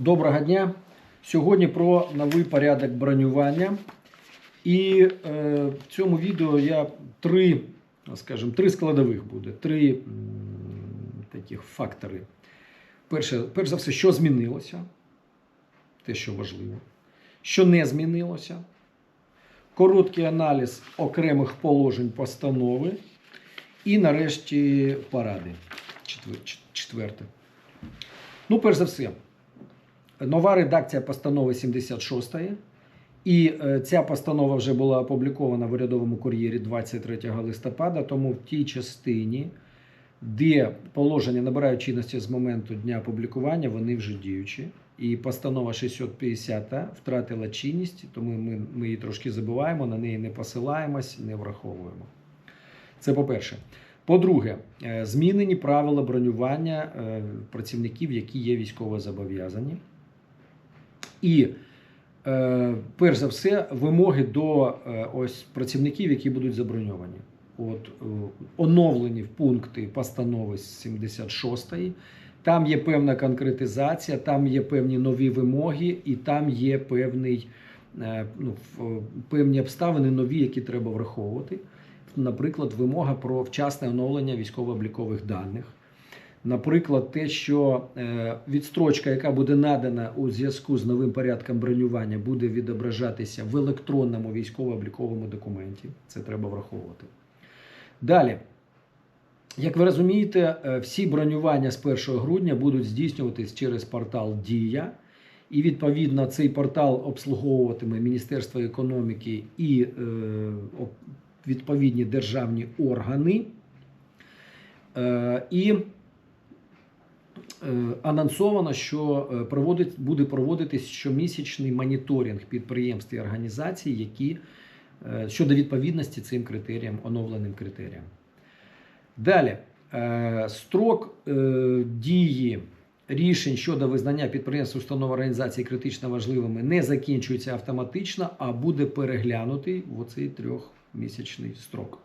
Доброго дня. Сьогодні про новий порядок бронювання. І е, в цьому відео я три, скажімо, три складових буде, три таких фактори. Перше, перш за все, що змінилося, те, що важливо, що не змінилося, короткий аналіз окремих положень постанови і нарешті поради. Четвер- Четверте. Ну, перш за все, нова редакція постанови 76 і е, ця постанова вже була опублікована в урядовому кур'єрі 23 листопада, тому в тій частині, де положення набирають чинності з моменту дня опублікування, вони вже діючі. І постанова 650 втратила чинність, тому ми, ми її трошки забуваємо, на неї не посилаємось, не враховуємо. Це по-перше. По-друге, е, змінені правила бронювання е, працівників, які є військово зобов'язані. І е, перш за все, вимоги до е, ось працівників, які будуть заброньовані. От е, оновлені в пункти постанови з 76-ї. Там є певна конкретизація, там є певні нові вимоги, і там є певний, ну, певні обставини нові, які треба враховувати. Наприклад, вимога про вчасне оновлення військово-облікових даних. Наприклад, те, що е, відстрочка, яка буде надана у зв'язку з новим порядком бронювання, буде відображатися в електронному військово-обліковому документі. Це треба враховувати. Далі, як ви розумієте, е, всі бронювання з 1 грудня будуть здійснюватись через портал Дія. І відповідно цей портал обслуговуватиме Міністерство економіки і е, відповідні державні органи. Е, і анонсовано, що е, проводить, буде проводитись щомісячний моніторинг підприємств і організацій, які е, щодо відповідності цим критеріям, оновленим критеріям. Далі, е, строк е, дії рішень щодо визнання підприємств, установ організацій критично важливими не закінчується автоматично, а буде переглянутий в оцей трьохмісячний строк.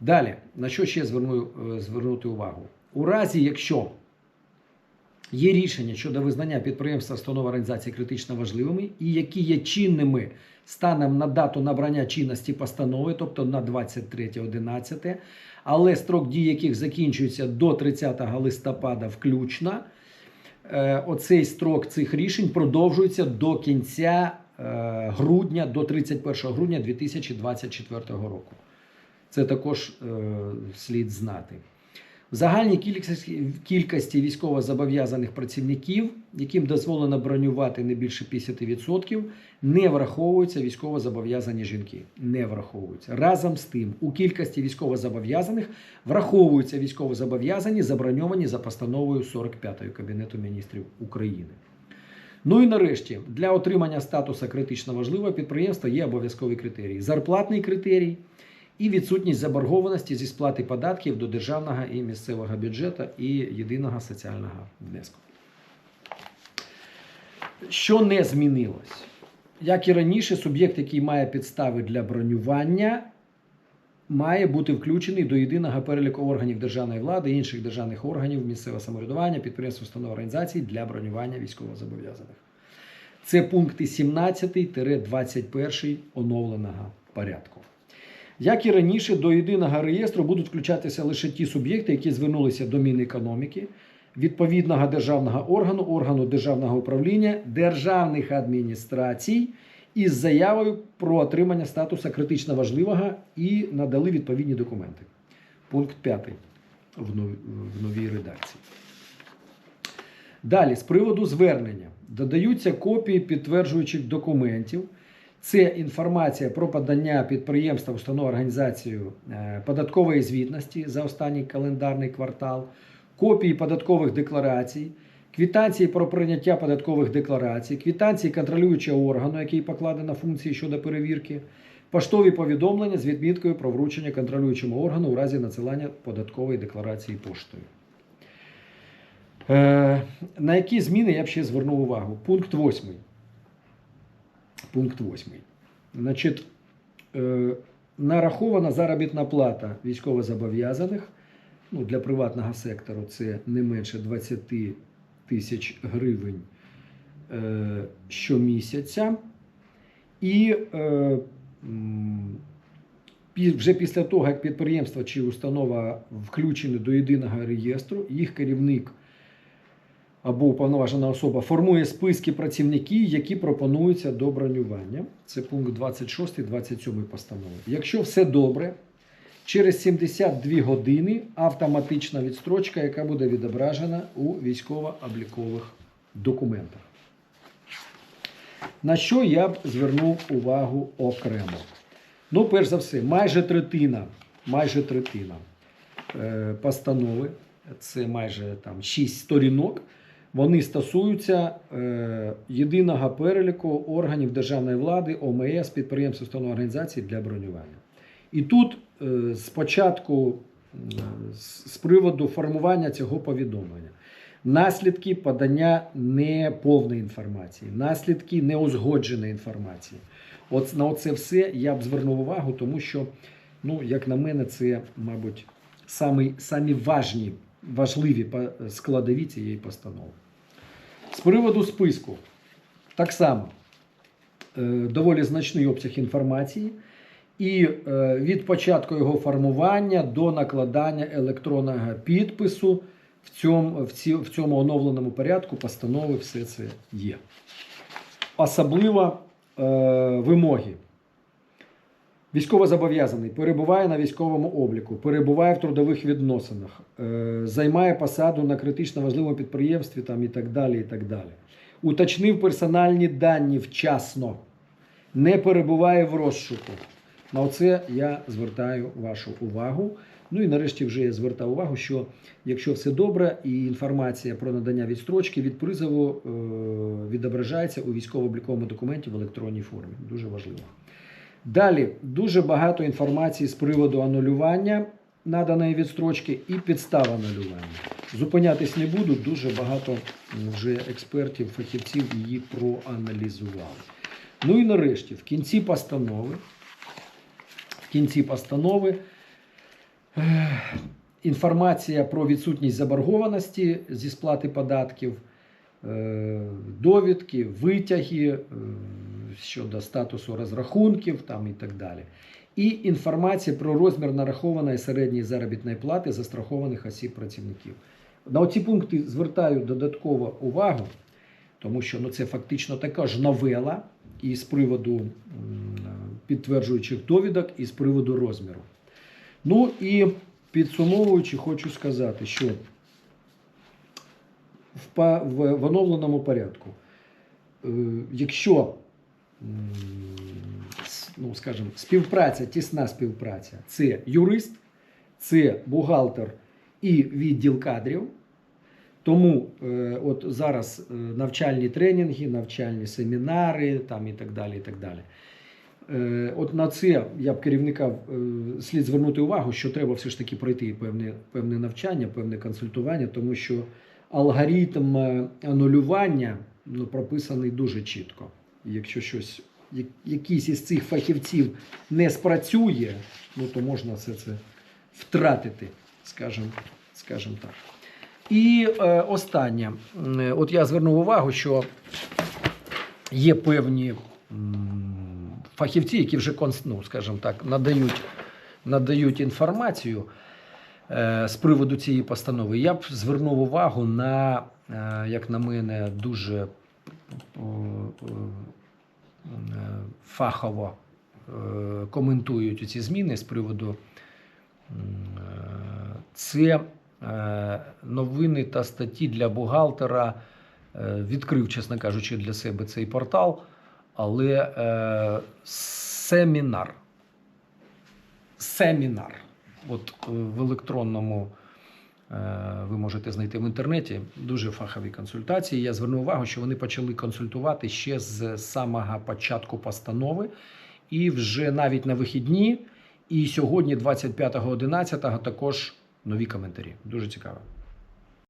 Далі, на що ще зверну, е, звернути увагу? У разі, якщо Є рішення щодо визнання підприємства установ організації критично важливими і які є чинними станом на дату набрання чинності постанови, тобто на 23.11, але строк дії яких закінчується до 30 листопада включно. Е, Оцей строк цих рішень продовжується до кінця е, грудня, до 31 грудня 2024 року. Це також е, слід знати. В загальній кількості, кількості військовозобов'язаних працівників, яким дозволено бронювати не більше 50%, не враховуються військовозобов'язані жінки. Не враховуються. Разом з тим, у кількості військовозобов'язаних враховуються військовозобов'язані, заброньовані за постановою 45 Кабінету міністрів України. Ну і нарешті, для отримання статусу критично важливого підприємства є обов'язкові критерії: зарплатний критерій і відсутність заборгованості зі сплати податків до державного і місцевого бюджету і єдиного соціального внеску. Що не змінилось? Як і раніше, суб'єкт, який має підстави для бронювання, має бути включений до єдиного переліку органів державної влади, інших державних органів, місцевого самоврядування, підприємств, установ організацій для бронювання військовозобов'язаних. Це пункти 17-21 оновленого порядку. Як і раніше, до єдиного реєстру будуть включатися лише ті суб'єкти, які звернулися до Мінекономіки, відповідного державного органу, органу державного управління, державних адміністрацій із заявою про отримання статусу критично важливого і надали відповідні документи. Пункт 5 в новій редакції. Далі, з приводу звернення, додаються копії підтверджуючих документів. Це інформація про подання підприємства, установ організацію е, податкової звітності за останній календарний квартал, копії податкових декларацій, квитанції про прийняття податкових декларацій, квитанції контролюючого органу, який покладено функції щодо перевірки, поштові повідомлення з відміткою про вручення контролюючому органу у разі надсилання податкової декларації поштою. Е, на які зміни я б ще звернув увагу? Пункт 8. Пункт 8. Значить, е, нарахована заробітна плата військовозобов'язаних. Ну, для приватного сектору це не менше 20 тисяч гривень е, щомісяця. І е, вже після того, як підприємство чи установа включені до єдиного реєстру, їх керівник або уповноважена особа формує списки працівників, які пропонуються до бронювання. Це пункт 26-27 постанови. Якщо все добре, через 72 години автоматична відстрочка, яка буде відображена у військово-облікових документах. На що я б звернув увагу окремо? Ну, перш за все, майже третина, майже третина е, постанови, це майже там 6 сторінок, вони стосуються е, єдиного переліку органів державної влади, ОМС, підприємств, установ організацій для бронювання. І тут е, спочатку м, з приводу формування цього повідомлення. Наслідки подання неповної інформації, наслідки неузгодженої інформації. От на це все я б звернув увагу, тому що, ну, як на мене, це, мабуть, самі важні, важливі складові цієї постанови. З приводу списку, так само е, доволі значний обсяг інформації. І е, від початку його формування до накладання електронного підпису в цьому, в, цьому оновленому порядку постанови все це є. Особливо е, вимоги. Військовозобов'язаний перебуває на військовому обліку, перебуває в трудових відносинах, е, займає посаду на критично важливому підприємстві там, і так далі. і так далі. Уточнив персональні дані вчасно, не перебуває в розшуку. На це я звертаю вашу увагу. Ну і нарешті вже я звертав увагу, що якщо все добре, і інформація про надання відстрочки від призову е, відображається у військово-обліковому документі в електронній формі. Дуже важливо. Далі дуже багато інформації з приводу анулювання наданої відстрочки і підстав анулювання. Зупинятись не буду, дуже багато вже експертів, фахівців її проаналізували. Ну і нарешті, в кінці постанови, в кінці постанови е, інформація про відсутність заборгованості зі сплати податків, довідки, витяги е, щодо статусу розрахунків там і так далі. І інформація про розмір нарахованої середньої заробітної плати застрахованих осіб працівників. На ці пункти звертаю додатково увагу, тому що ну, це фактично така ж новела і з приводу підтверджуючих довідок, і з приводу розміру. Ну і підсумовуючи, хочу сказати, що в, оновленому порядку, е, якщо ну, скажімо, співпраця, тісна співпраця це юрист, це бухгалтер і відділ кадрів. Тому е, от зараз е, навчальні тренінги, навчальні семінари там і так далі. І так далі. От на це я б керівника слід звернути увагу, що треба все ж таки пройти певне, певне навчання, певне консультування, тому що алгоритм е, анулювання ну, прописаний дуже чітко. Якщо щось, якийсь із цих фахівців не спрацює, ну то можна все це втратити, скажімо, скажімо так. І е, останнє. Е, От я звернув увагу, що є певні фахівці, які вже ну, скажімо так, надають, надають інформацію з приводу цієї постанови. Я б звернув увагу на, е, як на мене, дуже е, е, фахово е, коментують ці зміни з приводу. е, Це е, новини та статті для бухгалтера. Е, Відкрив, чесно кажучи, для себе цей портал, але е, семінар. Семінар. От е, в електронному е, ви можете знайти в інтернеті дуже фахові консультації. Я звернув увагу, що вони почали консультувати ще з самого початку постанови, і вже навіть на вихідні. І сьогодні, 25.11, також нові коментарі. Дуже цікаво.